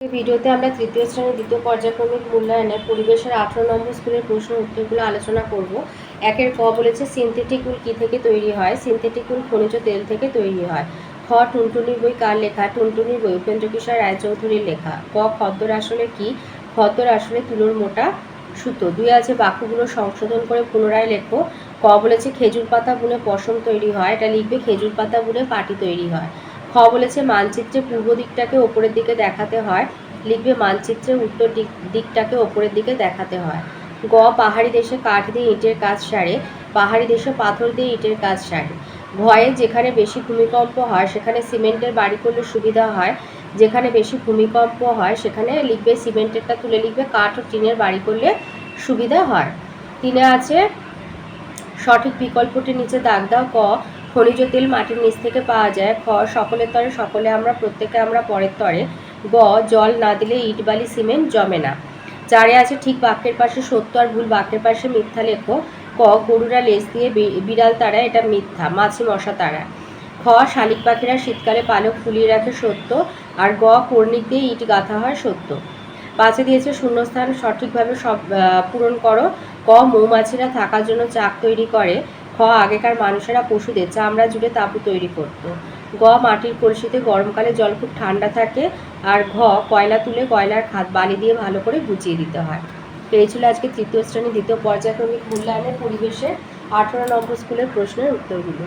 এই ভিডিওতে আমরা তৃতীয় শ্রেণির দ্বিতীয় পর্যায়ক্রমিক মূল্যায়নের পরিবেশের আঠারো নম্বর স্কুলের প্রশ্ন উত্তরগুলো আলোচনা করব। একের ক বলেছে, সিনথেটিক উল কী থেকে তৈরি হয়? সিনথেটিক উল খনিজ তেল থেকে তৈরি হয়। খ টুনটুনির বই কার লেখা? টুনটুনির বই উপেন্দ্র কিশোর রায়চৌধুরীর লেখা। ক, খদ্দর আসলে কি? খদ্দর আসলে তুলোর মোটা সুতো। দুই আছে, বাক্যগুলো সংশোধন করে পুনরায় লেখো। ক বলেছে, খেজুর পাতা বুনে পশম তৈরি হয়। এটা লিখবে, খেজুর পাতা বুনে পাটি তৈরি হয়। খ বলেছে মানচিত্রে পূর্ব দিকটাকে ওপরের দিকে দেখাতে হয়, লিখবে মানচিত্রে উত্তর দিক, দিকটাকে ওপরের দিকে দেখাতে হয়। গ, পাহাড়ি দেশে কাঠ দিয়ে ইটের কাজ সারে, পাহাড়ি দেশে পাথর দিয়ে ইটের কাজ সারে। ভয়ে যেখানে বেশি ভূমিকম্প হয়, সেখানে সিমেন্টের বাড়ি করলে সুবিধা হয়। যেখানে বেশি ভূমিকম্প হয়, সেখানে লিখবে সিমেন্টেরটা তুলে লিখবে কাঠ ও টিনের বাড়ি করলে সুবিধা হয়। তিনে আছে, সঠিক বিকল্পটির নিচে দাগ দাও, ক খনিজ তেল মাটির নিচ থেকে পাওয়া যায়। খ সকলের তরে, সকলে আমরা, প্রত্যেকে আমরা পরের তরে। গ, জল না দিলে ইট, বালি, সিমেন্ট জমে না। চারে আছে ঠিক বাক্যের পাশে সত্য আর ভুল বাক্যের পাশে মিথ্যা লেখো। ক, গরুরা লেজ দিয়ে বিড়াল তারা এটা মিথ্যা, মাছি মশা তারা খ, শালিক পাখিরা শীতকালে পালক ফুলিয়ে রাখে সত্য, আর গ, কর্ণিক দিয়ে ইট গাঁথা হয় সত্য। পাঁচে দিয়েছে শূন্যস্থান, সঠিকভাবে সব পূরণ করো। ক, মৌমাছিরা থাকার জন্য চাক তৈরি করে। খ আগেকার মানুষেরা পশুদের চামড়া জুড়ে তাঁবু তৈরি করত। গ মাটির কলসিতে গরমকালে জল খুব ঠান্ডা থাকে আর ঘ কয়লা তুলে কয়লার খাত বালি দিয়ে ভালো করে গুছিয়ে দিতে হয়। তো এই ছিল আজকে তৃতীয় শ্রেণি দ্বিতীয় পর্যায়ক্রমিক মূল্যায়নের পরিবেশে আঠেরো নম্বর স্কুলের প্রশ্নের উত্তরগুলো।